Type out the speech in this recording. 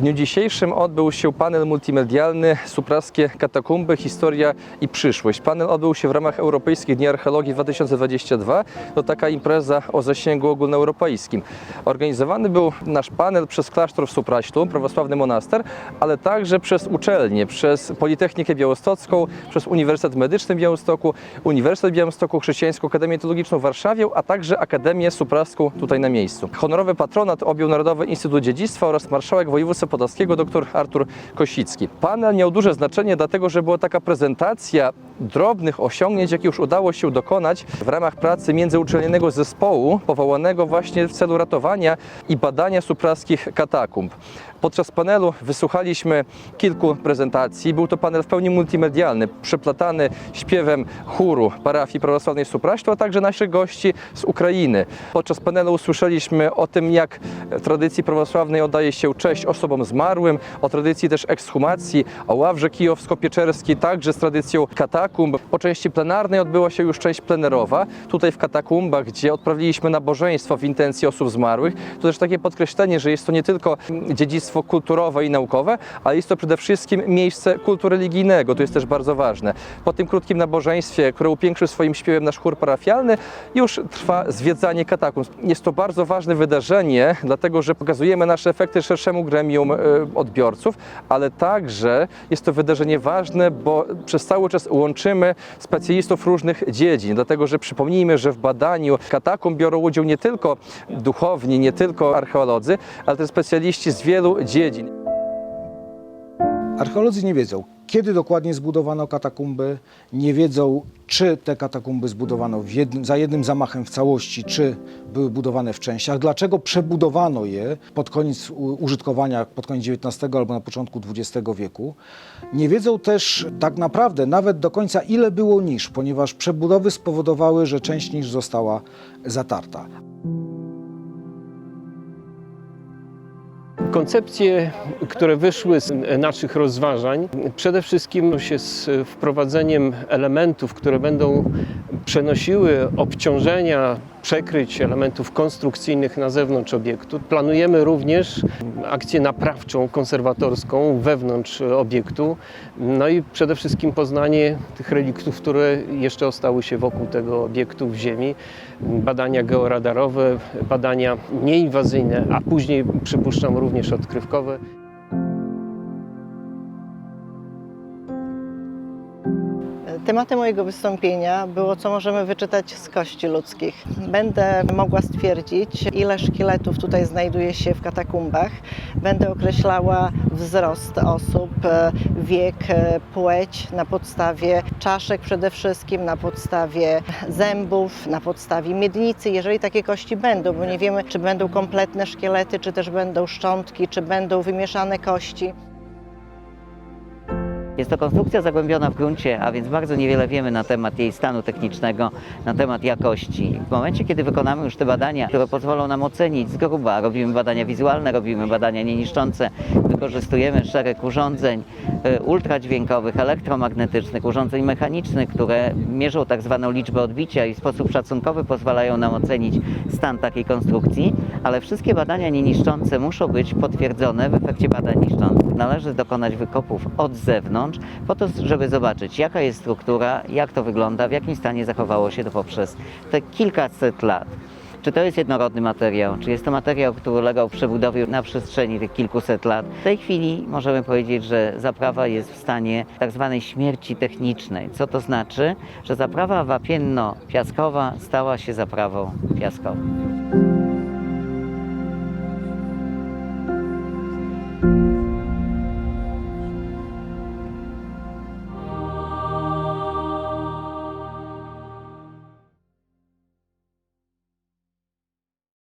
dzisiejszym odbył się panel multimedialny Supraskie katakumby, historia i przyszłość. Panel odbył się w ramach Europejskich Dni Archeologii 2022. To taka impreza o zasięgu ogólnoeuropejskim. Organizowany był nasz panel przez klasztor w Supraślu, prawosławny monaster, ale także przez uczelnie, przez Politechnikę Białostocką, przez Uniwersytet Medyczny w Białymstoku, Uniwersytet w Chrześcijańską Akademię Teologiczną w Warszawie, a także Akademię Supraską tutaj na miejscu. Honorowy patronat objął Narodowy Instytut Dziedzictwa oraz marszałek województwa podlaskiego dr Artur Kosicki. Panel miał duże znaczenie, dlatego że była taka prezentacja drobnych osiągnięć, jakie już udało się dokonać w ramach pracy międzyuczelnianego zespołu powołanego właśnie w celu ratowania i badania supraskich katakumb. Podczas panelu wysłuchaliśmy kilku prezentacji. Był to panel w pełni multimedialny, przeplatany śpiewem chóru parafii prawosławnej Supraślu, a także naszych gości z Ukrainy. Podczas panelu usłyszeliśmy o tym, jak w tradycji prawosławnej oddaje się cześć osobom zmarłym, o tradycji też ekshumacji, o ławrze kijowsko-pieczerskiej, także z tradycją katakumb. Po części plenarnej odbyła się już część plenerowa, tutaj w katakumbach, gdzie odprawiliśmy nabożeństwo w intencji osób zmarłych. To też takie podkreślenie, że jest to nie tylko dziedzictwo kulturowe i naukowe, ale jest to przede wszystkim miejsce kultu religijnego. To jest też bardzo ważne. Po tym krótkim nabożeństwie, które upiększył swoim śpiewem nasz chór parafialny, już trwa zwiedzanie katakumb. Jest to bardzo ważne wydarzenie, dlatego że pokazujemy nasze efekty szerszemu gremium e, odbiorców, ale także jest to wydarzenie ważne, bo przez cały czas łączymy specjalistów różnych dziedzin, dlatego że przypomnijmy, że w badaniu katakumb biorą udział nie tylko duchowni, nie tylko archeolodzy, ale też specjaliści z wielu dziedzin. Archeolodzy nie wiedzą, kiedy dokładnie zbudowano katakumby, nie wiedzą, czy te katakumby zbudowano jednym, za jednym zamachem w całości, czy były budowane w częściach, dlaczego przebudowano je pod koniec użytkowania, pod koniec XIX albo na początku XX wieku. Nie wiedzą też tak naprawdę nawet do końca, ile było nisz, ponieważ przebudowy spowodowały, że część nisz została zatarta. Koncepcje, które wyszły z naszych rozważań, przede wszystkim się z wprowadzeniem elementów, które będą przenosiły obciążenia, przekryć elementów konstrukcyjnych na zewnątrz obiektu. Planujemy również akcję naprawczą, konserwatorską wewnątrz obiektu, no i przede wszystkim poznanie tych reliktów, które jeszcze ostały się wokół tego obiektu w ziemi, badania georadarowe, badania nieinwazyjne, a później przypuszczam również odkrywkowe. Tematem mojego wystąpienia było, co możemy wyczytać z kości ludzkich. Będę mogła stwierdzić, ile szkieletów tutaj znajduje się w katakumbach. Będę określała wzrost osób, e, wiek, e, płeć na podstawie czaszek przede wszystkim, na podstawie zębów, na podstawie miednicy, jeżeli takie kości będą, bo nie wiemy, czy będą kompletne szkielety, czy też będą szczątki, czy będą wymieszane kości. Jest to konstrukcja zagłębiona w gruncie, a więc bardzo niewiele wiemy na temat jej stanu technicznego, na temat jakości. W momencie, kiedy wykonamy już te badania, które pozwolą nam ocenić z gruba, robimy badania wizualne, robimy badania nieniszczące, wykorzystujemy szereg urządzeń e, ultradźwiękowych, elektromagnetycznych, urządzeń mechanicznych, które mierzą tak zwaną liczbę odbicia i w sposób szacunkowy pozwalają nam ocenić stan takiej konstrukcji, ale wszystkie badania nieniszczące muszą być potwierdzone w efekcie badań niszczących. Należy dokonać wykopów od zewnątrz, po to, żeby zobaczyć, jaka jest struktura, jak to wygląda, w jakim stanie zachowało się to poprzez te kilkaset lat. Czy to jest jednorodny materiał? Czy jest to materiał, który ulegał przebudowie na przestrzeni tych kilkuset lat? W tej chwili możemy powiedzieć, że zaprawa jest w stanie tak zwanej śmierci technicznej. Co to znaczy? Że zaprawa wapienno-piaskowa stała się zaprawą piaskową.